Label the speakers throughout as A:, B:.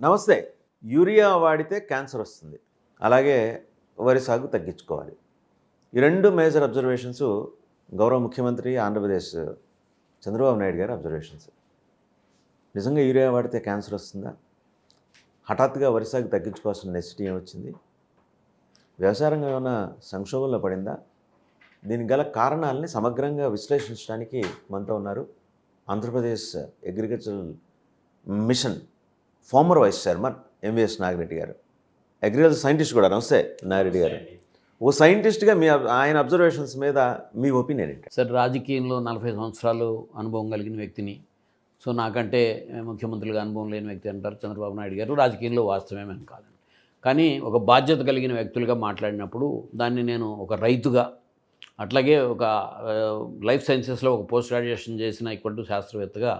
A: నమస్తే యూరియా వాడితే క్యాన్సర్ వస్తుంది. అలాగే వరి సాగు తగ్గించుకోవాలి. ఈ రెండు మేజర్ అబ్జర్వేషన్స్ గౌరవ ముఖ్యమంత్రి ఆంధ్రప్రదేశ్ చంద్రబాబు నాయుడు గారి అబ్జర్వేషన్స్. నిజంగా యూరియా వాడితే క్యాన్సర్ వస్తుందా? హఠాత్తుగా వరి సాగు తగ్గించుకోవాల్సిన నెసిటీ ఏమొచ్చింది? వ్యవసాయ రంగం ఏమైనా సంక్షోభంలో పడిందా? దీనికి గల కారణాలని సమగ్రంగా విశ్లేషించడానికి మనతో ఉన్నారు Andhra Pradesh agricultural mission farmer vice chairman MVS Nagireddy garu. Agriculture scientist కూడా నమస్తే నాగిరెడ్డి గారు. ఓ సైంటిస్ట్గా మీ ఆయన అబ్జర్వేషన్స్ మీద మీ ఒపీనియన్ ఏంటి?
B: సార్ రాజకీయంలో నలభై సంవత్సరాలు అనుభవం కలిగిన వ్యక్తిని సో నాకంటే ముఖ్యమంత్రులుగా అనుభవం లేని వ్యక్తి అంటారు చంద్రబాబు నాయుడు గారు. రాజకీయంలో వాస్తవమేమని కాదండి. కానీ ఒక బాధ్యత కలిగిన వ్యక్తులుగా మాట్లాడినప్పుడు దాన్ని నేను ఒక రైతుగా అట్లాగే ఒక లైఫ్ సైన్సెస్లో ఒక పోస్ట్ గ్రాడ్యుయేషన్ చేసిన ఇక్కడు శాస్త్రవేత్తగా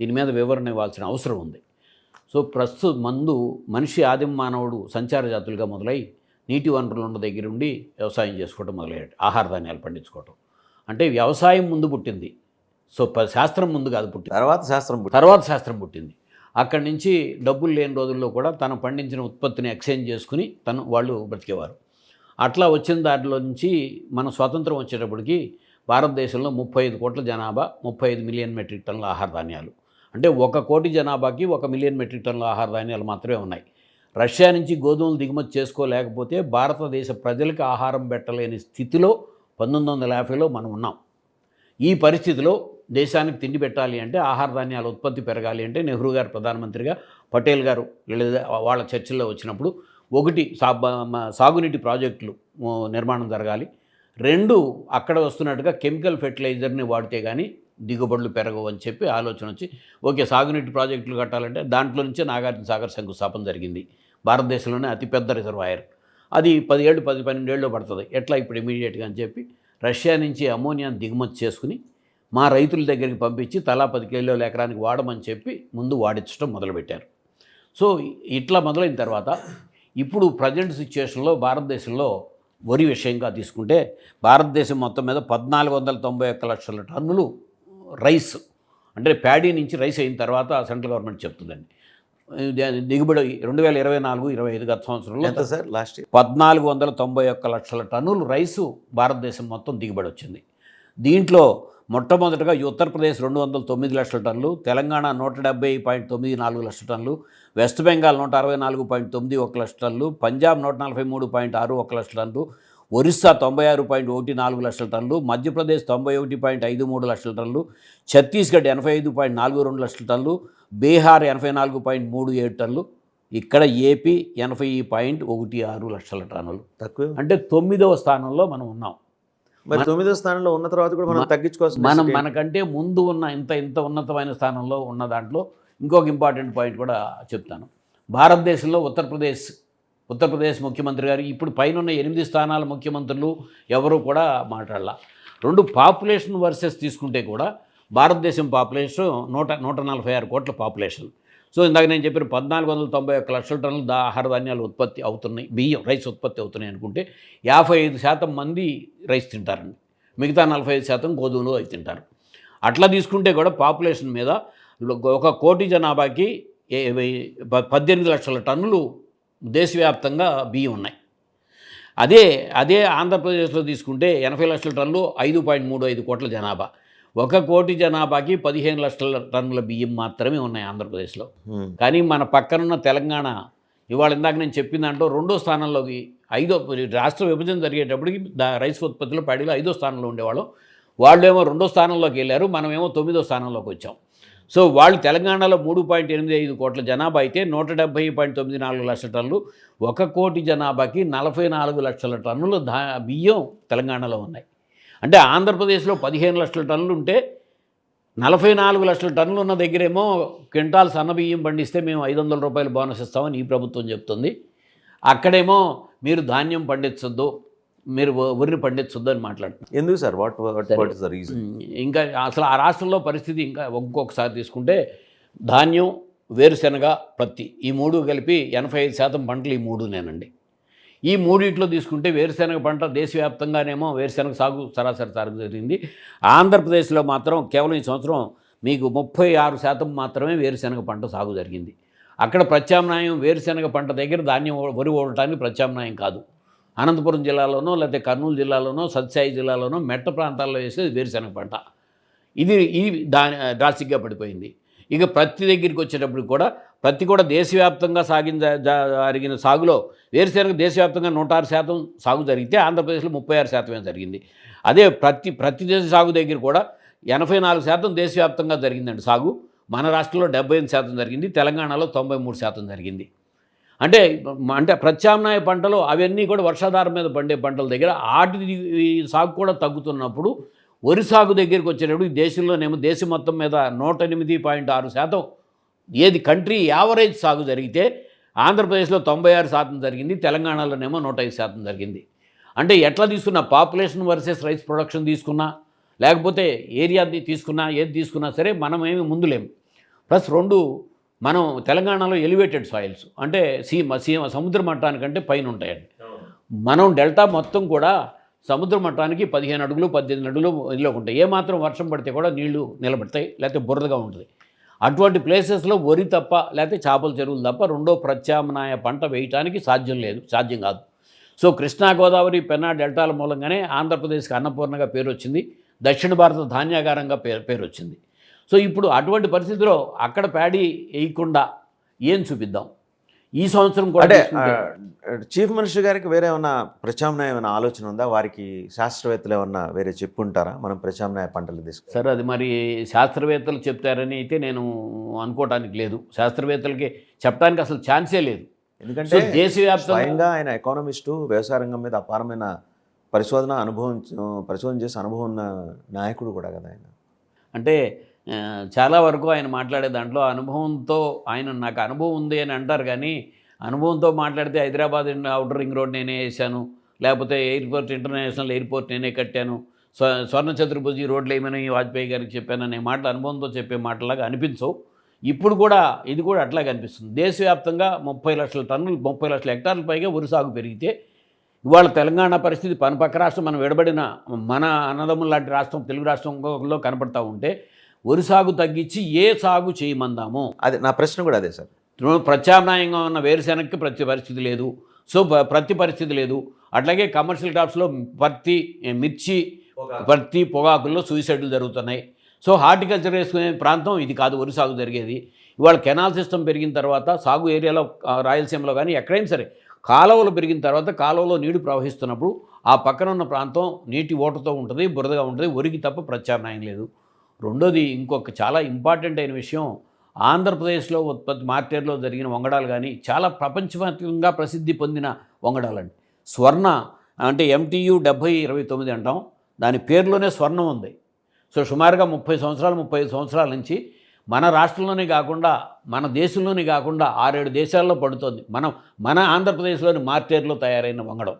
B: దీని మీద వివరణ ఇవ్వాల్సిన అవసరం ఉంది. సో ప్రస్తుత మందు మనిషి ఆదిమ మానవుడు సంచార జాతులుగా మొదలై నీటి వనరులు ఉన్న దగ్గర ఉండి వ్యవసాయం చేసుకోవడం మొదలయ్యాడు. ఆహార ధాన్యాలు పండించుకోవటం. అంటే వ్యవసాయం ముందు పుట్టింది. సో ప- శాస్త్రం ముందు కాదు పుట్టింది.
A: తర్వాత శాస్త్రం.
B: తర్వాత శాస్త్రం పుట్టింది. అక్కడి నుంచి డబ్బులు లేని రోజుల్లో కూడా తను పండించిన ఉత్పత్తిని ఎక్స్చేంజ్ చేసుకుని తను వాళ్ళు బ్రతికేవారు. అట్లా వచ్చిన దాంట్లో నుంచి మన స్వాతంత్రం వచ్చేటప్పటికి భారతదేశంలో ముప్పై ఐదు కోట్ల జనాభా ముప్పై ఐదు మిలియన్ మెట్రిక్ టన్నుల ఆహార ధాన్యాలు. అంటే ఒక కోటి జనాభాకి ఒక మిలియన్ మెట్రిక్ టన్నుల ఆహార ధాన్యాలు మాత్రమే ఉన్నాయి. రష్యా నుంచి గోధుమలు దిగుమతి చేసుకోలేకపోతే భారతదేశ ప్రజలకు ఆహారం పెట్టలేని స్థితిలో పంతొమ్మిది వందల యాభైలో మనం ఉన్నాం. ఈ పరిస్థితిలో దేశానికి తిండి పెట్టాలి అంటే ఆహార ధాన్యాల ఉత్పత్తి పెరగాలి అంటే నెహ్రూ గారు ప్రధానమంత్రిగా పటేల్ గారు వాళ్ళ చర్చల్లో వచ్చినప్పుడు ఒకటి సా సాగునీటి ప్రాజెక్టులు నిర్మాణం జరగాలి. రెండు అక్కడ వస్తున్నట్టుగా కెమికల్ ఫెర్టిలైజర్ని వాడితే కానీ దిగుబడులు పెరగవు అని చెప్పి ఆలోచన వచ్చి ఓకే సాగునీటి ప్రాజెక్టులు కట్టాలంటే దాంట్లో నుంచే నాగార్జున సాగర్ శంకుస్థాపన జరిగింది. భారతదేశంలోనే అతిపెద్ద రిజర్వాయర్. అది పదిహేడు పది పన్నెండేళ్ళు పడుతుంది. ఎట్లా ఇప్పుడు ఇమీడియట్గా అని చెప్పి రష్యా నుంచి అమోనియాను దిగుమతి చేసుకుని మా రైతుల దగ్గరికి పంపించి తలా పది కిలోల ఎకరానికి వాడమని చెప్పి ముందు వాడించడం మొదలుపెట్టారు. సో ఇట్లా మొదలైన తర్వాత ఇప్పుడు ప్రజెంట్ సిచ్యువేషన్లో భారతదేశంలో వరి విషయంగా తీసుకుంటే భారతదేశం మొత్తం మీద పద్నాలుగు వందల తొంభై ఒక్క లక్షల టన్నులు రైస్. అంటే ప్యాడీ నుంచి రైస్ అయిన తర్వాత సెంట్రల్ గవర్నమెంట్ చెప్తుందండి. దిగుబడి రెండు వేల ఇరవై నాలుగు ఇరవై ఐదు గత సంవత్సరంలో
A: ఎంత సార్ లాస్ట్
B: పద్నాలుగు వందల తొంభై ఒక్క లక్షల టన్నులు రైసు భారతదేశం మొత్తం దిగుబడి వచ్చింది. దీంట్లో మొట్టమొదటగా ఉత్తరప్రదేశ్ రెండు వందల తొమ్మిది లక్షల టన్నులు తెలంగాణ నూట డెబ్బై పాయింట్ తొమ్మిది నాలుగు లక్షల టన్నులు వెస్ట్ బెంగాల్ నూట అరవై నాలుగు పాయింట్ తొమ్మిది ఒక లక్ష టన్నులు పంజాబ్ నూట నలభై మూడు పాయింట్ ఆరు ఒక లక్షల టన్నులు ఒరిస్సా తొంభై ఆరు పాయింట్ ఒకటి నాలుగు లక్షల టన్నులు మధ్యప్రదేశ్ తొంభై ఒకటి పాయింట్ ఐదు మూడు లక్షల టన్నులు ఛత్తీస్గఢ్ ఎనభై ఐదు పాయింట్ నాలుగు రెండు లక్షల టన్నులు బీహార్ ఎనభై నాలుగు పాయింట్ మూడు ఏడు టన్నులు ఇక్కడ ఏపీ ఎనభై పాయింట్ ఒకటి ఆరు లక్షల టన్నులు.
A: తక్కువ?
B: అంటే తొమ్మిదవ స్థానంలో మనం ఉన్నాం.
A: మరి తొమ్మిదో స్థానంలో ఉన్న తర్వాత కూడా మనం తగ్గించుకోవాల్సిన
B: మనం? మనకంటే ముందు ఉన్న ఇంత ఇంత ఉన్నతమైన స్థానంలో ఉన్న దాంట్లో ఇంకొక ఇంపార్టెంట్ పాయింట్ కూడా చెప్తాను. భారతదేశంలో ఉత్తరప్రదేశ్ ఉత్తరప్రదేశ్ ముఖ్యమంత్రి గారు ఇప్పుడు పైన ఎనిమిది స్థానాల ముఖ్యమంత్రులు ఎవరు కూడా మాట్లాడాల. రెండు పాపులేషన్ వర్సెస్ తీసుకుంటే కూడా భారతదేశం పాపులేషన్ నూట నూట నలభై ఆరు కోట్ల పాపులేషన్. సో ఇందాక నేను చెప్పిన పద్నాలుగు వందల తొంభై ఒక్క లక్షల టన్నులు ఆహార ధాన్యాలు ఉత్పత్తి అవుతున్నాయి బియ్యం రైస్ ఉత్పత్తి అవుతున్నాయి అనుకుంటే యాభై ఐదు శాతం మంది రైస్ తింటారండి. మిగతా నలభై ఐదు శాతం గోధుమలు అవి తింటారు. అట్లా తీసుకుంటే కూడా పాపులేషన్ మీద ఒక కోటి జనాభాకి ప- పద్దెనిమిది లక్షల టన్నులు దేశవ్యాప్తంగా బియ్యం ఉన్నాయి. అదే అదే ఆంధ్రప్రదేశ్లో తీసుకుంటే ఎనభై లక్షల టన్నులు ఐదు పాయింట్ మూడు ఐదు కోట్ల జనాభా. ఒక కోటి జనాభాకి పదిహేను లక్షల టన్నుల బియ్యం మాత్రమే ఉన్నాయి ఆంధ్రప్రదేశ్లో. కానీ మన పక్కనున్న తెలంగాణ ఇవాళ ఇందాక నేను చెప్పిన దాంట్లో రెండో స్థానంలోకి ఐదో రాష్ట్ర విభజన జరిగేటప్పటికి దా రైస్ ఉత్పత్తిలో ప్యాడీలో ఐదో స్థానంలో ఉండేవాళ్ళం. వాళ్ళేమో రెండో స్థానంలోకి వెళ్ళారు మనమేమో తొమ్మిదో స్థానంలోకి వచ్చాం. సో వాళ్ళు తెలంగాణలో మూడు పాయింట్ ఎనిమిది ఐదు కోట్ల జనాభా అయితే నూట డెబ్బై పాయింట్ తొమ్మిది నాలుగు లక్షల టన్నులు ఒక కోటి జనాభాకి నలభై నాలుగు లక్షల టన్నులు దా బియ్యం తెలంగాణలో ఉన్నాయి. అంటే ఆంధ్రప్రదేశ్లో పదిహేను లక్షల టన్నులు ఉంటే నలభై నాలుగు లక్షల టన్నులు ఉన్న దగ్గరేమో క్వింటాల్ సన్న బియ్యం పండిస్తే మేము ఐదు వందల రూపాయలు బోనస్ ఇస్తామని ఈ ప్రభుత్వం చెప్తుంది. అక్కడేమో మీరు ధాన్యం పండించొద్దు మీరు వరిని పండించొద్దు అని మాట్లాడుతున్నారు.
A: ఎందుకు sir? What what is the reason
B: ఇంకా అసలు ఆ రాష్ట్రంలో పరిస్థితి ఇంకా ఇంకొకసారి తీసుకుంటే ధాన్యం వేరుశెనగ పత్తి ఈ మూడు కలిపి ఎనభై ఐదు శాతం పంటలు ఈ మూడునేనండి ఈ మూడిట్లో తీసుకుంటే వేరుశెనగ పంట దేశవ్యాప్తంగానేమో వేరుశెనగ సాగు సరాసరి సాగు జరిగింది. ఆంధ్రప్రదేశ్లో మాత్రం కేవలం ఈ సంవత్సరం మీకు ముప్పై ఆరు శాతం మాత్రమే వేరుశెనగ పంట సాగు జరిగింది. అక్కడ ప్రత్యామ్నాయం వేరుశనగ పంట దగ్గర ధాన్యం వరి ఓడటానికి ప్రత్యామ్నాయం కాదు. అనంతపురం జిల్లాలోనో లేకపోతే కర్నూలు జిల్లాలోనో సత్సాయి జిల్లాలోనో మెట్ట ప్రాంతాల్లో వేసేది వేరుశనగ పంట ఇది ఈ దాని డ్రాస్టిక్గా పడిపోయింది. ఇక ప్రతి దగ్గరికి వచ్చేటప్పుడు కూడా ప్రతి కూడా దేశవ్యాప్తంగా సాగిన జరిగిన సాగులో వేరుశనగ దేశవ్యాప్తంగా నూట ఆరు శాతం సాగు జరిగితే ఆంధ్రప్రదేశ్లో ముప్పై ఆరు శాతమే జరిగింది. అదే ప్రతి ప్రతి దేశ సాగు దగ్గర కూడా ఎనభై నాలుగు శాతం దేశవ్యాప్తంగా జరిగిందండి సాగు. మన రాష్ట్రంలో డెబ్బై ఎనిమిది శాతం జరిగింది. తెలంగాణలో తొంభై మూడు శాతం జరిగింది. అంటే అంటే ప్రత్యామ్నాయ పంటలు అవన్నీ కూడా వర్షాధారం మీద పండే పంటల దగ్గర వాటి సాగు కూడా తగ్గుతున్నప్పుడు వరి సాగు దగ్గరికి వచ్చేటప్పుడు ఈ దేశంలోనేమో దేశం మొత్తం మీద నూట ఎనిమిది పాయింట్ ఆరు శాతం ఏది కంట్రీ యావరేజ్ సాగు జరిగితే ఆంధ్రప్రదేశ్లో తొంభై ఆరు శాతం జరిగింది తెలంగాణలోనేమో నూట ఐదు శాతం జరిగింది. అంటే ఎట్లా తీసుకున్నా పాపులేషన్ వర్సెస్ రైస్ ప్రొడక్షన్ తీసుకున్నా లేకపోతే ఏరియా తీసుకున్నా ఏది తీసుకున్నా సరే మనం ఏమి ముందులేము ప్లస్ రెండు మనం తెలంగాణలో ఎలివేటెడ్ సాయిల్స్ అంటే సీ సీ సముద్ర మట్టానికంటే పైన ఉంటాయండి మనం డెల్టా మొత్తం కూడా సముద్ర మట్టానికి పదిహేను అడుగులు పద్దెనిమిది అడుగులు ఇదిలో ఉంటాయి. ఏమాత్రం వర్షం పడితే కూడా నీళ్ళు నిలబడతాయి లేకపోతే బురదగా ఉంటుంది. అటువంటి ప్లేసెస్లో వరి తప్ప లేకపోతే చేపల చెరువులు తప్ప రెండో ప్రత్యామ్నాయ పంట వేయటానికి సాధ్యం లేదు సాధ్యం కాదు. సో కృష్ణా గోదావరి పెన్నా డెల్టాల మూలంగానే ఆంధ్రప్రదేశ్కి అన్నపూర్ణగా పేరు వచ్చింది దక్షిణ భారత ధాన్యాగారంగా పేరు పేరు వచ్చింది సో ఇప్పుడు అటువంటి పరిస్థితిలో అక్కడ ప్యాడీ వేయకుండా ఏం చూపిద్దాం? ఈ సంవత్సరం కూడా
A: అంటే చీఫ్ మినిస్టర్ గారికి వేరే ఏమన్నా ప్రత్యామ్నాయమైన ఆలోచన ఉందా? వారికి శాస్త్రవేత్తలు ఏమన్నా వేరే చెప్పుంటారా? మనం ప్రత్యామ్నాయ పంటలు తీసుకు
B: సరే అది మరి శాస్త్రవేత్తలు చెప్తారని అయితే నేను అనుకోవటానికి లేదు. శాస్త్రవేత్తలకి చెప్పడానికి అసలు ఛాన్సే లేదు.
A: ఎందుకంటే
B: దేశవ్యాప్తంగా
A: ఆయన ఎకానమిస్టు వ్యవసాయ రంగం మీద అపారమైన పరిశోధన అనుభవం పరిశోధన చేసే అనుభవం ఉన్న నాయకుడు కూడా కదా ఆయన.
B: అంటే చాలా వరకు ఆయన మాట్లాడే దాంట్లో అనుభవంతో ఆయన నాకు అనుభవం ఉంది అని అంటారు కానీ అనుభవంతో మాట్లాడితే హైదరాబాద్ అవుటర్ రింగ్ రోడ్ నేనే వేసాను లేకపోతే ఎయిర్పోర్ట్ ఇంటర్నేషనల్ ఎయిర్పోర్ట్ నేనే కట్టాను. స్వ స్వర్ణ చతుర్భుజి రోడ్లు ఏమైనా వాజ్పేయి గారికి చెప్పాను అనే మాటలు అనుభవంతో చెప్పే మాటలాగా అనిపించవు. ఇప్పుడు కూడా ఇది కూడా అట్లాగే అనిపిస్తుంది. దేశవ్యాప్తంగా ముప్పై లక్షల టన్నులు ముప్పై లక్షల హెక్టార్ల పైగా వరి సాగు పెరిగితే ఇవాళ తెలంగాణ పరిస్థితి పని పక్క రాష్ట్రం మనం విడబడిన మన అన్నదమ్ముల లాంటి రాష్ట్రం తెలుగు రాష్ట్రంలో కనపడతా ఉంటే వరి సాగు తగ్గించి ఏ సాగు చేయమందాము?
A: అదే నా ప్రశ్న కూడా అదే సార్.
B: ప్రత్యామ్నాయంగా ఉన్న వేరుశెనగకి ప్రతి పరిస్థితి లేదు. సో ప్రతి పరిస్థితి లేదు. అట్లాగే కమర్షియల్ క్రాప్స్లో పత్తి మిర్చి పత్తి పొగాకుల్లో సూసైడ్లు జరుగుతున్నాయి. సో హార్టికల్చర్ వేసుకునే ప్రాంతం ఇది కాదు వరి సాగు జరిగేది. ఇవాళ కెనాల్ సిస్టమ్ పెరిగిన తర్వాత సాగు ఏరియాలో రాయలసీమలో కానీ ఎక్కడైనా సరే కాలువలు పెరిగిన తర్వాత కాలువలో నీరు ప్రవహిస్తున్నప్పుడు ఆ పక్కన ఉన్న ప్రాంతం నీటి ఓటతో ఉంటుంది బురదగా ఉంటుంది వరికి తప్ప ప్రత్యామ్నాయం లేదు. రెండోది ఇంకొక చాలా ఇంపార్టెంట్ అయిన విషయం ఆంధ్రప్రదేశ్లో ఉత్పత్తి మార్కెట్లో జరిగిన వంగడాలు కానీ చాలా ప్రపంచవ్యాప్తంగా ప్రసిద్ధి పొందిన వంగడాలండి. స్వర్ణ అంటే ఎంటీయు డెబ్భై ఇరవై తొమ్మిది అంటాం. దాని పేరులోనే స్వర్ణం ఉంది. సో సుమారుగా ముప్పై సంవత్సరాలు ముప్పై సంవత్సరాల నుంచి మన రాష్ట్రంలోనే కాకుండా మన దేశంలోనే కాకుండా ఆరేడు దేశాల్లో పడుతోంది. మనం మన ఆంధ్రప్రదేశ్లోని మార్టేర్లో తయారైన వంగడం.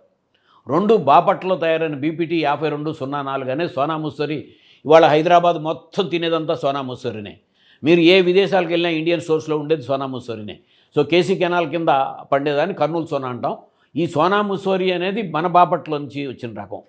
B: రెండు బాపట్లో తయారైన బీపీటీ యాభై రెండు సున్నా నాలుగు అనే సోనా ముస్సరి ఇవాళ హైదరాబాద్ మొత్తం తినేదంతా సోనా మసూరినే. మీరు ఏ విదేశాలకు వెళ్ళినా ఇండియన్ సోర్స్లో ఉండేది సోనా మసూరినే. సో కేసీ కెనాల్ కింద పండేదాన్ని కర్నూలు సోనా అంటాం. ఈ సోనా ముసోరి అనేది మన బాపట్ల నుంచి వచ్చిన రకం.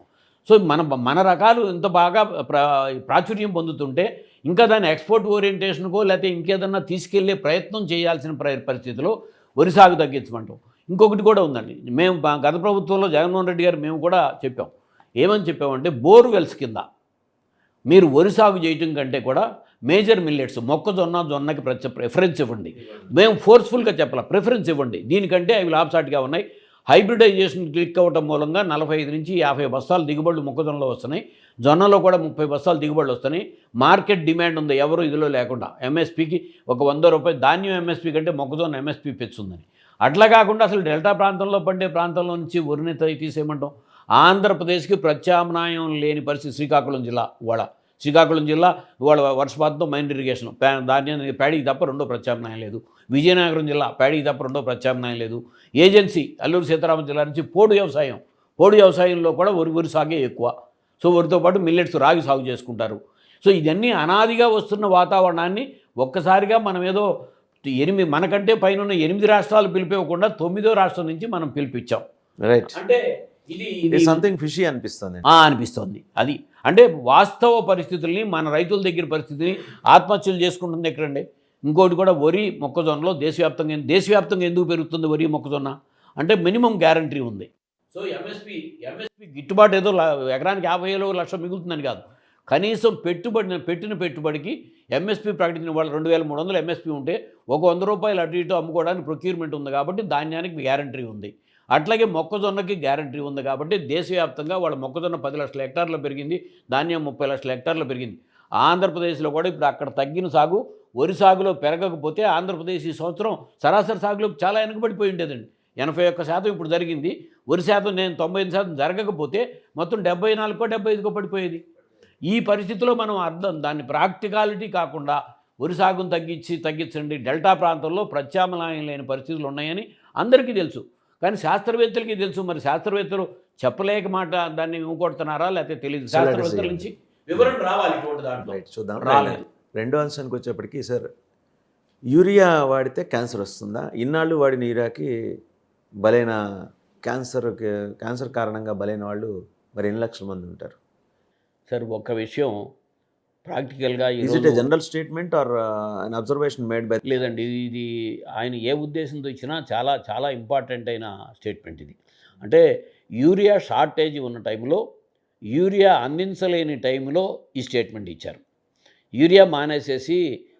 B: సో మన మన రకాలు ఇంత బాగా ప్రా ప్రాచుర్యం పొందుతుంటే ఇంకా దాని ఎక్స్పోర్ట్ ఓరియంటేషన్కో లేకపోతే ఇంకేదన్నా తీసుకెళ్ళే ప్రయత్నం చేయాల్సిన ప్ర- పరిస్థితిలో వరి సాగు తగ్గించమంటాం. ఇంకొకటి కూడా ఉందండి. మేము గత ప్రభుత్వంలో జగన్మోహన్ రెడ్డి గారు మేము కూడా చెప్పాం. ఏమని చెప్పామంటే బోర్వెల్స్ కింద మీరు వరి సాగు చేయటం కంటే కూడా మేజర్ మిల్లెట్స్ మొక్కజొన్న జొన్నకి ప్రత్య ప్రిఫరెన్స్ ఇవ్వండి. మేము ఫోర్స్ఫుల్గా చెప్పాలి ప్రిఫరెన్స్ ఇవ్వండి. దీనికంటే అవి లాభసాటిగా ఉన్నాయి. హైబ్రిడైజేషన్ క్లిక్ అవ్వటం మూలంగా నలభై ఐదు నుంచి యాభై బస్తాలు దిగుబడులు మొక్కజొన్నలో వస్తున్నాయి. జొన్నలో కూడా ముప్పై బస్తాలు దిగుబడులు వస్తున్నాయి. మార్కెట్ డిమాండ్ ఉంది ఎవరు ఇదిలో లేకుండా. ఎంఎస్పికి ఒక వంద రూపాయలు ధాన్యం ఎంఎస్పీ కంటే మొక్కజొన్న ఎంఎస్పీ పెంచుందని అట్లా కాకుండా అసలు డెల్టా ప్రాంతంలో పండే ప్రాంతంలో నుంచి వరిని తీసేయమంటాం? ఆంధ్రప్రదేశ్కి ప్రత్యామ్నాయం లేని పరిస్థితి శ్రీకాకుళం జిల్లా ఇవాళ శ్రీకాకుళం జిల్లా ఇవాళ వర్షపాతంతో మైండ్ ఇరిగేషన్. ధాన్యానికి ప్యాడీకి తప్ప రెండో ప్రత్యామ్నాయం లేదు. విజయనగరం జిల్లా ప్యాడీకి తప్ప రెండో ప్రత్యామ్నాయం లేదు. ఏజెన్సీ అల్లూరు సీతారామ జిల్లా నుంచి పోడు వ్యవసాయం. పోడు వ్యవసాయంలో కూడా వరి వరి సాగే ఎక్కువ. సో వరితో పాటు మిల్లెట్స్ రాగి సాగు చేసుకుంటారు. సో ఇదన్నీ అనాదిగా వస్తున్న వాతావరణాన్ని ఒక్కసారిగా మనం ఏదో ఎనిమిది మనకంటే పైన ఉన్న ఎనిమిది రాష్ట్రాలు పిలిపివ్వకుండా తొమ్మిదో రాష్ట్రం నుంచి మనం పిలిపించాం.
A: రైట్.
B: అంటే ఇది
A: సంథింగ్ ఫిషీ అనిపిస్తుంది.
B: అనిపిస్తోంది. అది అంటే వాస్తవ పరిస్థితుల్ని మన రైతుల దగ్గర పరిస్థితిని ఆత్మహత్యలు చేసుకుంటుంది ఎక్కడండి? ఇంకోటి కూడా వరి మొక్కజొన్నలో దేశవ్యాప్తంగా దేశవ్యాప్తంగా ఎందుకు పెరుగుతుంది వరి మొక్కజొన్న? అంటే మినిమం గ్యారంటీ ఉంది. సో ఎంఎస్పి ఎంఎస్పి గిట్టుబాటు ఏదో ఎకరానికి యాభై వేలు లక్ష మిగులుతుందని కాదు. కనీసం పెట్టుబడి పెట్టిన పెట్టుబడికి ఎంఎస్పి ప్రకటించిన వాళ్ళు రెండు వేల మూడు వందలు ఎంఎస్పి ఉంటే ఒక వంద రూపాయలు అటు ఇటు అమ్ముకోవడానికి ప్రొక్యూర్మెంట్ ఉంది కాబట్టి ధాన్యానికి గ్యారంటీ ఉంది. అట్లాగే మొక్కజొన్నకి గ్యారంటీ ఉంది కాబట్టి దేశవ్యాప్తంగా వాళ్ళ మొక్కజొన్న పది లక్షల హెక్టార్లు పెరిగింది ధాన్యం ముప్పై లక్షల హెక్టార్లు పెరిగింది. ఆంధ్రప్రదేశ్లో కూడా ఇప్పుడు అక్కడ తగ్గిన సాగు వరి సాగులో పెరగకపోతే ఆంధ్రప్రదేశ్ ఈ సంవత్సరం సరాసరి సాగులో చాలా వెనుకబడిపోయి ఉండేదండి. ఎనభై ఒక్క శాతం ఇప్పుడు జరిగింది. వరి శాతం నేను తొంభై ఐదు శాతం జరగకపోతే మొత్తం డెబ్బై నాలుగో డెబ్బై ఐదుకో పడిపోయేది. ఈ పరిస్థితిలో మనం అర్థం దాన్ని ప్రాక్టికాలిటీ కాకుండా వరి సాగును తగ్గించి తగ్గించండి. డెల్టా ప్రాంతంలో ప్రత్యామ్నాయం లేని పరిస్థితులు ఉన్నాయని అందరికీ తెలుసు. కానీ శాస్త్రవేత్తలకి తెలుసు. మరి శాస్త్రవేత్తలు చెప్పలేక మాట దాన్ని ఊకొడుతున్నారా? లేకపోతే తెలియదు. శాస్త్రవేత్తల. నుంచి వివరణ రావాలి ఇటువంటి దాంట్లో.
A: రైట్ చూద్దాం.
B: రాలేదు.
A: రెండో అంశానికి వచ్చేప్పటికి సార్ యూరియా వాడితే క్యాన్సర్ వస్తుందా? ఇన్నాళ్ళు వాడిన యూరియాకి బలైన క్యాన్సర్ క్యాన్సర్ కారణంగా బలైన వాళ్ళు మరి ఎన్ని లక్షల మంది ఉంటారు?
B: సార్ ఒక్క విషయం ప్రాక్టికల్గా
A: it general statement or an observation made by
B: లేదండి ఇది ఇది ఆయన ఏ ఉద్దేశంతో ఇచ్చినా చాలా చాలా ఇంపార్టెంట్ అయిన స్టేట్మెంట్ ఇది. అంటే యూరియా షార్టేజ్ ఉన్న టైంలో యూరియా అందించలేని టైంలో ఈ స్టేట్మెంట్ ఇచ్చారు. యూరియా మానేసేసి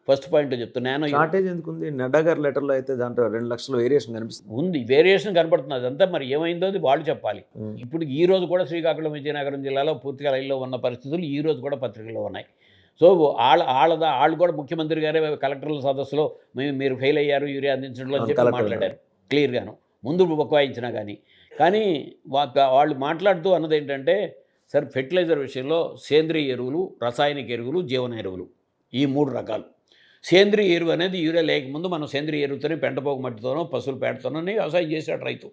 B: ఫస్ట్ పాయింట్ చెప్తున్నా నేను
A: షార్టేజ్ ఎందుకు ఉంది నడ్డా గారి లెటర్లో అయితే దాంట్లో రెండు లక్షల వేరియేషన్ కనిపిస్తుంది.
B: ఉంది వేరియేషన్ కనపడుతుంది. అదంతా మరి ఏమైందో అది వాళ్ళు చెప్పాలి. ఇప్పుడు ఈ రోజు కూడా శ్రీకాకుళం విజయనగరం జిల్లాలో పూర్తిగా లైన్లో ఉన్న పరిస్థితులు ఈ రోజు కూడా పత్రికలో ఉన్నాయి. సో వాళ్ళ వాళ్ళ వాళ్ళు కూడా ముఖ్యమంత్రి గారే కలెక్టర్ల సదస్సులో మేము మీరు ఫెయిల్ అయ్యారు యూరియా అందించడంలో అని చెప్పి మాట్లాడారు క్లియర్గాను. ముందు బొక్వాయించినా కానీ కానీ వాళ్ళు మాట్లాడుతూ అన్నది ఏంటంటే సార్ ఫెర్టిలైజర్ విషయంలో సేంద్రియ ఎరువులు రసాయనిక ఎరువులు జీవన ఎరువులు ఈ మూడు రకాలు. సేంద్రియ ఎరువు అనేది యూరియా లేకముందు మనం సేంద్రియ ఎరువుతోనే పెంటపోక మట్టితోనో పశువుల పేడతోనో వ్యవసాయం చేశాడు రైతు.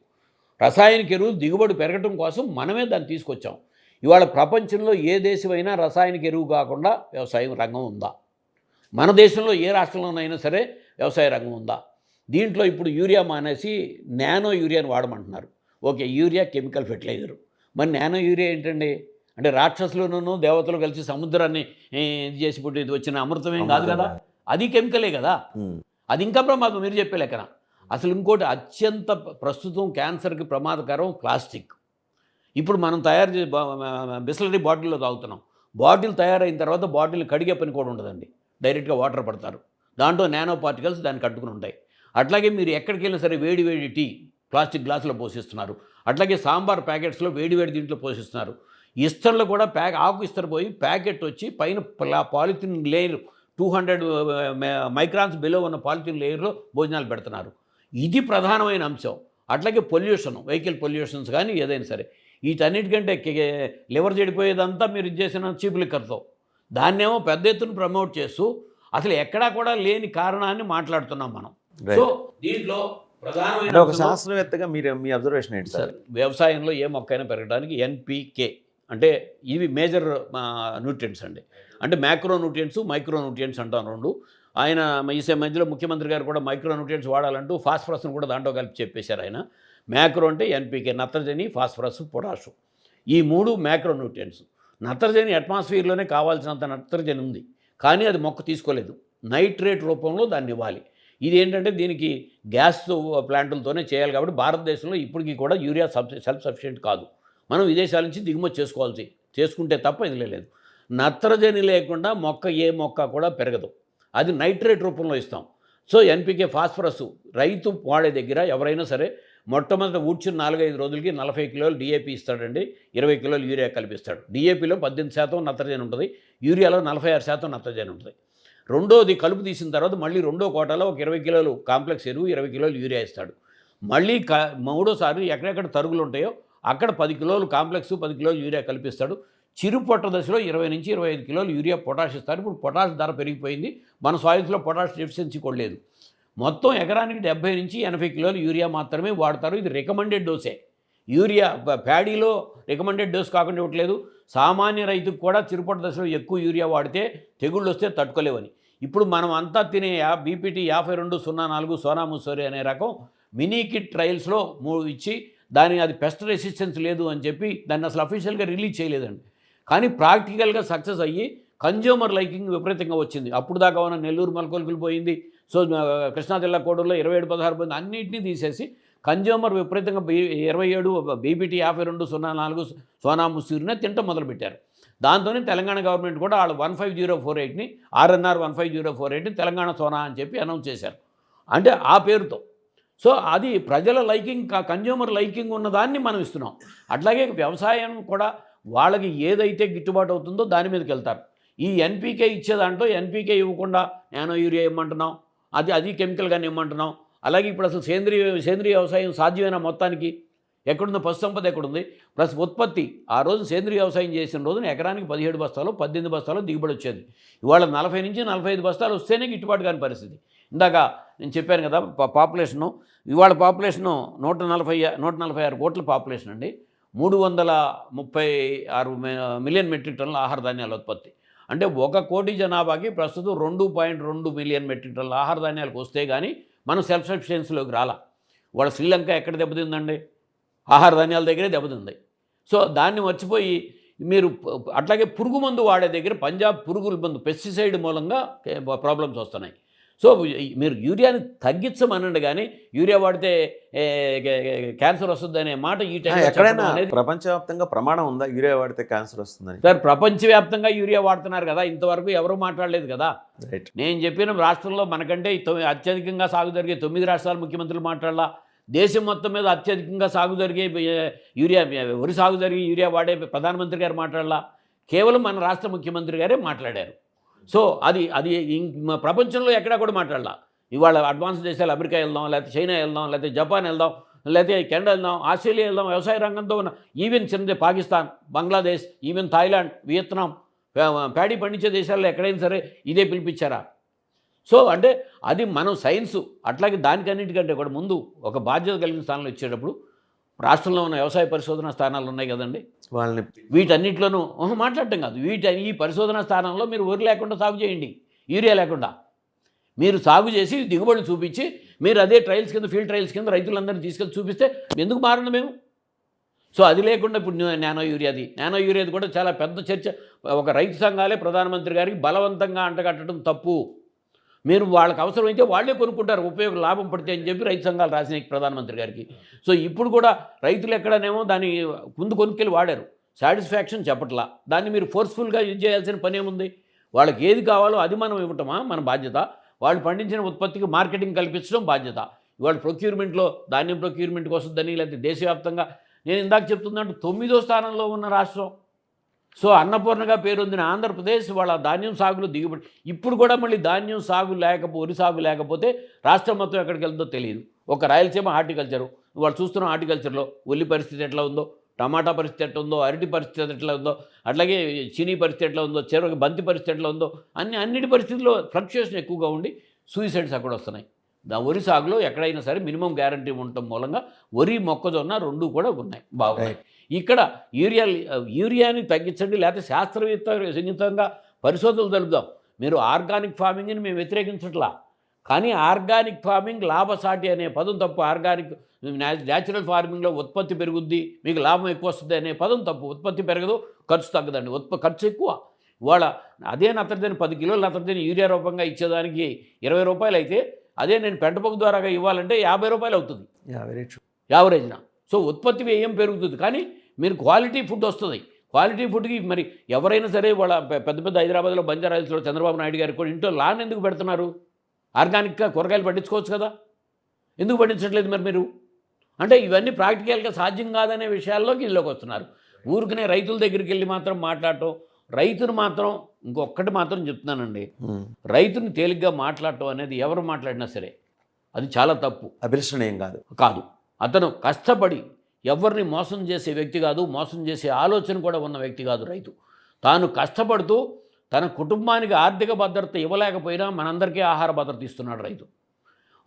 B: రసాయనిక ఎరువులు దిగుబడి పెరగటం కోసం మనమే దాన్ని తీసుకొచ్చాం. ఇవాళ ప్రపంచంలో ఏ దేశమైనా రసాయనిక ఎరువు కాకుండా వ్యవసాయం రంగం ఉందా? మన దేశంలో ఏ రాష్ట్రంలోనైనా సరే వ్యవసాయ రంగం ఉందా? దీంట్లో ఇప్పుడు యూరియా మానేసి నానో యూరియాని వాడమంటున్నారు. Okay urea chemical fertiliser. మరి నానో యూరియా ఏంటండి? అంటే రాక్షసులను దేవతలు కలిసి సముద్రాన్ని ఇది చేసి పుట్టి ఇది వచ్చిన అమృతమేం కాదు కదా? అది కెమికలే కదా? అది ఇంకా ప్రమాదం మీరు చెప్పే లెక్కన. అసలు ఇంకోటి అత్యంత ప్రస్తుతం క్యాన్సర్కి ప్రమాదకరం ప్లాస్టిక్. ఇప్పుడు మనం తయారు చే బిస్లరీ బాటిల్లో తాగుతున్నాం. బాటిల్ తయారైన తర్వాత బాటిల్ కడిగే పని కూడా ఉండదండి. డైరెక్ట్గా వాటర్ పడతారు. దాంట్లో నానో పార్టికల్స్ దానికి కట్టుకుని ఉంటాయి. అట్లాగే మీరు ఎక్కడికి వెళ్ళినా సరే వేడి వేడి టీ ప్లాస్టిక్ గ్లాసులో పోషిస్తున్నారు అట్లాగే సాంబార్ ప్యాకెట్స్లో వేడి వేడి దీంట్లో పోషిస్తున్నారు ఇస్తర్లు కూడా ప్యాక్ ఆకు ఇస్తరు పోయి ప్యాకెట్ వచ్చి పైన ప్లా- polythene layer two hundred microns below ఉన్న పాలిథిన్ లేయర్లో భోజనాలు పెడుతున్నారు. ఇది ప్రధానమైన అంశం. అట్లాగే పొల్యూషన్ వెహికల్ పొల్యూషన్స్ కానీ ఏదైనా సరే. వీటన్నిటికంటే లివర్ చెడిపోయేదంతా మీరు ఇది చేసిన చీప్ లిక్కర్తో. దాన్నేమో పెద్ద ఎత్తున ప్రమోట్ చేస్తూ అసలు ఎక్కడా కూడా లేని కారణాన్ని మాట్లాడుతున్నాం మనం. సో దీంట్లో ప్రధానమైన
A: ఒక శాస్త్రవేత్తగా మీరు మీ అబ్జర్వేషన్ ఏంటి సార్?
B: వ్యవసాయంలో ఏ మొక్కైనా పెరగడానికి ఎన్పికే అంటే ఇవి మేజర్ న్యూట్రియంట్స్ అండి. అంటే మ్యాక్రో న్యూట్రియంట్స్ మైక్రో న్యూట్రియంట్స్ అంటాం రెండు. ఆయన ఈ సే- మధ్యలో ముఖ్యమంత్రి గారు కూడా మైక్రో న్యూట్రియంట్స్ వాడాలంటూ ఫాస్ఫరస్ను కూడా దాంట్లో కలిపి చెప్పేశారు ఆయన. మ్యాక్రో అంటే ఎన్పికే నత్రజని ఫాస్ఫరస్ పొటాషు. ఈ మూడు మ్యాక్రో న్యూట్రియన్స్ నత్రజని అట్మాస్ఫియర్లోనే కావాల్సినంత నత్రజని ఉంది. కానీ అది మొక్క తీసుకోలేదు. నైట్రేట్ రూపంలో దాన్ని ఇవ్వాలి. ఇది ఏంటంటే దీనికి గ్యాస్ ప్లాంట్లతోనే చేయాలి కాబట్టి భారతదేశంలో ఇప్పటికీ కూడా యూరియా సబ్ సెల్ఫ్ సఫిషియెంట్ కాదు. మనం విదేశాల నుంచి దిగుమతి చేసుకోవాల్సి చేసుకుంటే తప్ప ఇది లేదు. నత్రజని లేకుండా మొక్క ఏ మొక్క కూడా పెరగదు. అది నైట్రేట్ రూపంలో ఇస్తాం. సో ఎన్పికే ఫాస్ఫరస్ రైతు వాడే దగ్గర ఎవరైనా సరే మొట్టమొదటి ఊడ్చిన నాలుగైదు రోజులకి నలభై కిలోలు డిఏపి ఇస్తాడండి. ఇరవై కిలోలు యూరియా కలిపిస్తాడు. డిఏపిలో పద్దెనిమిది శాతం నత్రజని ఉంటుంది. యూరియాలో నలభై ఆరు శాతం నత్రజని ఉంటుంది. రెండోది కలుపు తీసిన తర్వాత మళ్ళీ రెండో కోటాలో ఒక ఇరవై కిలోలు కాంప్లెక్స్ ఎరువు ఇరవై కిలోలు యూరియా ఇస్తాడు. మళ్ళీ క మూడోసారి ఎక్కడెక్కడ తరుగులు ఉంటాయో అక్కడ పది కిలోలు కాంప్లెక్స్ పది కిలోలు యూరియా కల్పిస్తాడు. చిరు పొట్ట దశలో ఇరవై నుంచి ఇరవై ఐదు కిలోలు యూరియా పొటాష్ ఇస్తారు. ఇప్పుడు పొటాష్ ధర పెరిగిపోయింది. మన సాయిల్స్లో పొటాష్ డెఫిషియన్సీ కూడా లేదు. మొత్తం ఎకరానికి డెబ్బై నుంచి ఎనభై కిలోలు యూరియా మాత్రమే వాడతారు. ఇది రికమెండెడ్ డోసే యూరియా ప్యాడీలో రికమెండెడ్ డోస్ కాకుండా ఇవ్వట్లేదు. సామాన్య రైతుకు కూడా చిరుపటి దశలో ఎక్కువ యూరియా వాడితే తెగుళ్ళు వస్తే తట్టుకోలేవని. ఇప్పుడు మనం అంతా తినే యా బీపీటీ యాభై రెండు సున్నా నాలుగు సోనా ముసోరి అనే రకం మినీ కిట్ ట్రయల్స్లో మూడు ఇచ్చి దాని అది పెస్ట్ రెసిస్టెన్స్ లేదు అని చెప్పి దాన్ని అసలు అఫీషియల్గా రిలీజ్ చేయలేదండి. కానీ ప్రాక్టికల్గా సక్సెస్ అయ్యి కన్జ్యూమర్ లైకింగ్ విపరీతంగా వచ్చింది. అప్పుడు దాకా ఉన్న నెల్లూరు మలకొలుకులు పోయింది. సో కృష్ణా జిల్లా కోడూరులో ఇరవై ఏడు పదహారు పోయింది. అన్నింటినీ తీసేసి కన్జ్యూమర్ విపరీతంగా బీ ఇరవై ఏడు బీబీటీ యాభై రెండు సున్నా నాలుగు సోనా ముసూరిని తింటం మొదలుపెట్టారు. దాంతోనే తెలంగాణ గవర్నమెంట్ కూడా వాళ్ళు one five zero four ఎయిట్ని RNR one five zero four ఎయిట్ని Telangana Sona అని చెప్పి అనౌన్స్ చేశారు. అంటే ఆ పేరుతో. సో అది ప్రజల లైకింగ్ కన్జ్యూమర్ లైకింగ్ ఉన్నదాన్ని మనం ఇస్తున్నాం. అట్లాగే వ్యవసాయం కూడా వాళ్ళకి ఏదైతే గిట్టుబాటు అవుతుందో దాని మీదకి వెళ్తారు. ఈ ఎన్పీకే ఇచ్చే దాంట్లో ఎన్పీకే ఇవ్వకుండా నానో యూరియా ఇవ్వమంటున్నాం అది అది కెమికల్గానే ఇవ్వమంటున్నాం అలాగే ఇప్పుడు అసలు సేంద్రియ సేంద్రియ వ్యవసాయం సాధ్యమైన మొత్తానికి? ఎక్కడుందో పశు సంపద ఎక్కడుంది? ప్లస్ ఉత్పత్తి ఆ రోజు సేంద్రియ వ్యవసాయం చేసిన రోజున ఎకరానికి పదిహేడు బస్తాలు పద్దెనిమిది బస్తాలు దిగుబడి వచ్చేది. ఇవాళ నలభై నుంచి నలభై ఐదు బస్తాలు వస్తేనే గిట్టుబాటు కాని పరిస్థితి. ఇందాక నేను చెప్పాను కదా పాపులేషను. ఇవాళ పాపులేషను నూట నలభై నూట నలభై ఆరు కోట్ల పాపులేషన్ అండి. మూడు వందల ముప్పై ఆరు మిలియన్ మెట్రిక్ టన్నుల ఆహార ధాన్యాల ఉత్పత్తి. అంటే ఒక కోటి జనాభాకి ప్రస్తుతం రెండు పాయింట్ రెండు మిలియన్ మెట్రిక్ టన్నుల ఆహార ధాన్యాలకు వస్తే కానీ మనం సెల్ఫ్ సఫిషియన్సీలోకి రాలా. వాళ్ళ శ్రీలంక ఎక్కడ దెబ్బతిందండి? ఆహార ధాన్యాల దగ్గరే దెబ్బతింది. సో దాన్ని మర్చిపోయి మీరు అట్లాగే పురుగు మందు వాడే దగ్గర పంజాబ్ పురుగుల మందు పెస్టిసైడ్ మూలంగా ప్రాబ్లమ్స్ వస్తున్నాయి. సో మీరు యూరియాని తగ్గించమనండి కానీ యూరియా వాడితే క్యాన్సర్ వస్తుంది అనే మాట ఈ
A: ఎక్కడైనా ప్రపంచవ్యాప్తంగా ప్రమాణం ఉందా? యూరియా వాడితే క్యాన్సర్ వస్తుందని.
B: సార్ ప్రపంచవ్యాప్తంగా యూరియా వాడుతున్నారు కదా ఇంతవరకు ఎవరు మాట్లాడలేదు కదా.
A: రైట్
B: నేను చెప్పిన రాష్ట్రంలో మనకంటే అత్యధికంగా సాగు జరిగే తొమ్మిది రాష్ట్రాల ముఖ్యమంత్రులు మాట్లాడాల. దేశం మొత్తం మీద అత్యధికంగా సాగు జరిగే యూరియా వరి సాగు జరిగే యూరియా వాడే ప్రధానమంత్రి గారు మాట్లాడాల. కేవలం మన రాష్ట్ర ముఖ్యమంత్రి గారే మాట్లాడారు. సో అది అది ఇం- ప్రపంచంలో ఎక్కడా కూడా మాట్లాడాల. ఇవాళ అడ్వాన్స్ దేశాలు అమెరికా వెళ్దాం లేకపోతే చైనా వెళ్దాం లేకపోతే జపాన్ వెళ్దాం లేకపోతే కెనడా వెళ్దాం ఆస్ట్రేలియా వెళ్దాం వ్యవసాయ రంగంతో ఉన్న ఈవెన్ చిన్నది Pakistan Bangladesh even Thailand Vietnam paddy పండించే దేశాల్లో ఎక్కడైనా సరే ఇదే పిలిపించారా? సో అంటే అది మనం సైన్సు అట్లాగే దానికన్నిటికంటే కూడా ముందు ఒక బాధ్యత కలిగిన స్థానంలో ఇచ్చేటప్పుడు రాష్ట్రంలో ఉన్న వ్యవసాయ పరిశోధన స్థానాలు ఉన్నాయి కదండి.
A: వాళ్ళని
B: వీటన్నిటిలోనూ "ఉహు, మాట్లాడటం కాదు. వీటి ఈ పరిశోధన స్థానంలో మీరు వరి లేకుండా సాగు చేయండి యూరియా లేకుండా. మీరు సాగు చేసి దిగుబడులు చూపించి మీరు అదే ట్రయల్స్ కింద ఫీల్డ్ ట్రయల్స్ కింద రైతులందరినీ తీసుకెళ్ళి చూపిస్తే ఎందుకు మారను మేము? సో అది లేకుండా ఇప్పుడు నానో యూరియాది. నానో యూరియాది కూడా చాలా పెద్ద చర్చ. ఒక రైతు సంఘాలే ప్రధానమంత్రి గారికి బలవంతంగా అంటగట్టడం తప్పు. మీరు వాళ్ళకి అవసరమైతే వాళ్ళే కొనుక్కుంటారు ఉపయోగం లాభం పడితే అని చెప్పి రైతు సంఘాలు రాసినాయి ప్రధానమంత్రి గారికి. సో ఇప్పుడు కూడా రైతులు ఎక్కడనేమో దాన్ని ముందు కొనుక్కెళ్ళి వాడారు. సాటిస్ఫాక్షన్ చెప్పట్లా. దాన్ని మీరు ఫోర్స్ఫుల్గా యూజ్ చేయాల్సిన పని ఏముంది వాళ్ళకి ఏది కావాలో అది మనం ఇవ్వటమా? మన బాధ్యత. వాళ్ళు పండించిన ఉత్పత్తికి మార్కెటింగ్ కల్పించడం బాధ్యత. ఇవాళ ప్రొక్యూర్మెంట్లో ధాన్యం ప్రొక్యూర్మెంట్కి వస్తుందని లేకపోతే దేశవ్యాప్తంగా. నేను ఇందాక చెప్తుందంటే తొమ్మిదో స్థానంలో ఉన్న రాష్ట్రం. సో అన్నపూర్ణగా పేరొందిన ఆంధ్రప్రదేశ్ వాళ్ళ ధాన్యం సాగులో దిగుబడి. ఇప్పుడు కూడా మళ్ళీ ధాన్యం సాగు లేకపో వరి సాగు లేకపోతే రాష్ట్రం మొత్తం ఎక్కడికి వెళ్తుందో తెలియదు. ఒక రాయలసీమ హార్టికల్చరు. వాళ్ళు చూస్తున్న హార్టికల్చర్లో ఉల్లి పరిస్థితి ఎట్లా ఉందో టమాటా పరిస్థితి ఎట్లా ఉందో అరటి పరిస్థితి ఎట్లా ఉందో అట్లాగే చినీ పరిస్థితి ఎట్లా ఉందో చెరువు బంతి పరిస్థితి ఎట్లా ఉందో అన్ని అన్నిటి పరిస్థితుల్లో ఫ్లక్చుయేషన్ ఎక్కువగా ఉండి సూసైడ్స్ అక్కడ వస్తున్నాయి. దా వరి సాగులో ఎక్కడైనా సరే మినిమం గ్యారంటీ ఉండటం మూలంగా వరి మొక్కజొన్న రెండు కూడా ఉన్నాయి. బాగున్నాయి. ఇక్కడ యూరియా యూరియాని తగ్గించండి లేకపోతే శాస్త్రవేత్త సంగీతంగా పరిశోధనలు జరుపుదాం. మీరు ఆర్గానిక్ ఫార్మింగ్ని మేము వ్యతిరేకించట్లా. కానీ ఆర్గానిక్ ఫార్మింగ్ లాభసాటి అనే పదం తప్పు. ఆర్గానిక్ న్యాచురల్ ఫార్మింగ్లో ఉత్పత్తి పెరుగుద్ది మీకు లాభం ఎక్కువ వస్తుంది అనే పదం తప్పు. ఉత్పత్తి పెరగదు ఖర్చు తగ్గదండి. ఉత్ప ఖర్చు ఎక్కువ. ఇవాళ అదే నత్రజని పది కిలోల నత్రజని యూరియా రూపంగా ఇచ్చేదానికి ఇరవై రూపాయలు అయితే అదే నేను పెంటపొక్కు ద్వారా ఇవ్వాలంటే యాభై రూపాయలు అవుతుంది
A: యా వెరీ ట్రూ
B: యావరేజ్న సో ఉత్పత్తి వ్యయం పెరుగుతుంది. కానీ మీరు క్వాలిటీ ఫుడ్ వస్తుంది. క్వాలిటీ ఫుడ్కి మరి ఎవరైనా సరే వాళ్ళ పెద్ద పెద్ద హైదరాబాద్లో బంజారాహిల్స్లో చంద్రబాబు నాయుడు గారికి కూడా ఇంట్లో లాన్ ఎందుకు పెడుతున్నారు? ఆర్గానిక్గా కూరగాయలు పండించుకోవచ్చు కదా? ఎందుకు పండించట్లేదు మరి మీరు? అంటే ఇవన్నీ ప్రాక్టికల్గా సాధ్యం కాదనే విషయాల్లోకి ఇల్లోకి వస్తున్నారు. ఊరికనే రైతుల దగ్గరికి వెళ్ళి మాత్రం మాట్లాడటం రైతును మాత్రం ఇంకొక్కటి మాత్రం చెప్తున్నానండి. రైతుని తేలిగ్గా మాట్లాడటం అనేది ఎవరు మాట్లాడినా సరే అది చాలా తప్పు.
A: అభిలషణీయం కాదు.
B: కాదు. అతను కష్టపడి ఎవరిని మోసం చేసే వ్యక్తి కాదు మోసం చేసే ఆలోచన కూడా ఉన్న వ్యక్తి కాదు రైతు. తాను కష్టపడుతూ తన కుటుంబానికి ఆర్థిక భద్రత ఇవ్వలేకపోయినా మనందరికీ ఆహార భద్రత ఇస్తున్నాడు రైతు.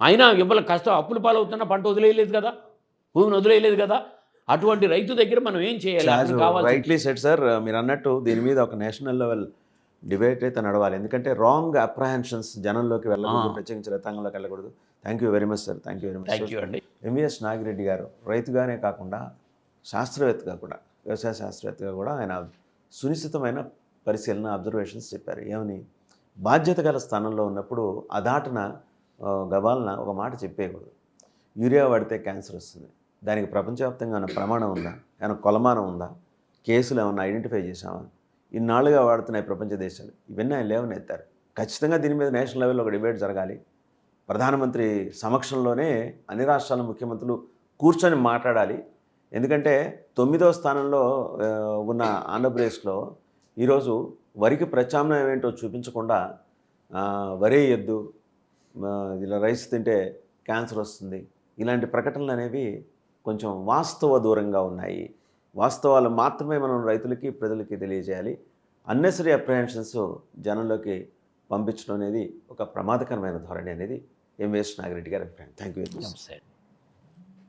B: అయినా ఇవ్వల కష్టం అప్పుల పాలవుతున్న పంట వదిలేయలేదు కదా భూమిని వదిలేయలేదు కదా అటువంటి రైతు దగ్గర మనం ఏం చేయాలి?
A: రైట్లీ సెట్ సార్ మీరు అన్నట్టు దీని మీద ఒక నేషనల్ లెవెల్ డిబేట్ అయితే నడవాలి. ఎందుకంటే రాంగ్ అప్రహెన్షన్స్ జనంలోకి వెళ్ళకూడదు. ప్రత్యేకించి రైతాంగంలోకి వెళ్ళకూడదు. Thank you very much sir thank you very much
B: thank you అండి.
A: ఎంవిఎస్ నాగిరెడ్డి గారు రైతుగానే కాకుండా శాస్త్రవేత్తగా కూడా వ్యవసాయ శాస్త్రవేత్తగా కూడా ఆయన సునిశ్చితమైన పరిశీలన అబ్జర్వేషన్స్ చెప్పారు. ఏమని? బాధ్యత గల స్థానంలో ఉన్నప్పుడు అదాటన గబాలన ఒక మాట చెప్పేయకూడదు. యూరియా వాడితే క్యాన్సర్ వస్తుంది. దానికి ప్రపంచవ్యాప్తంగా ఏమైనా ప్రమాణం ఉందా? ఏమైనా కొలమానం ఉందా? కేసులు ఏమైనా ఐడెంటిఫై చేసామా ఇన్నాళ్ళుగా వాడుతున్నాయి ప్రపంచ దేశాలు. ఇవన్నీ ఆయన లేవనెత్తారు. ఖచ్చితంగా దీని మీద నేషనల్ లెవెల్లో ఒక డిబేట్ జరగాలి. ప్రధానమంత్రి సమక్షంలోనే అన్ని రాష్ట్రాల ముఖ్యమంత్రులు కూర్చొని మాట్లాడాలి. ఎందుకంటే తొమ్మిదవ స్థానంలో ఉన్న ఆంధ్రప్రదేశ్లో ఈరోజు వరికి ప్రత్యామ్నాయం ఏంటో చూపించకుండా ఆ, వరి ఇలా రైస్ తింటే క్యాన్సర్ వస్తుంది. ఇలాంటి ప్రకటనలు అనేవి కొంచెం వాస్తవ దూరంగా ఉన్నాయి. వాస్తవాలు మాత్రమే మనం రైతులకి ప్రజలకి తెలియజేయాలి. అన్నెసరీ అప్రహెన్షన్స్ జనంలోకి పంపించడం అనేది ఒక ప్రమాదకరమైన ధోరణి అనేది ఎంఎస్ నాగిరెడ్డి గారి అభిప్రాయం. Thank you very much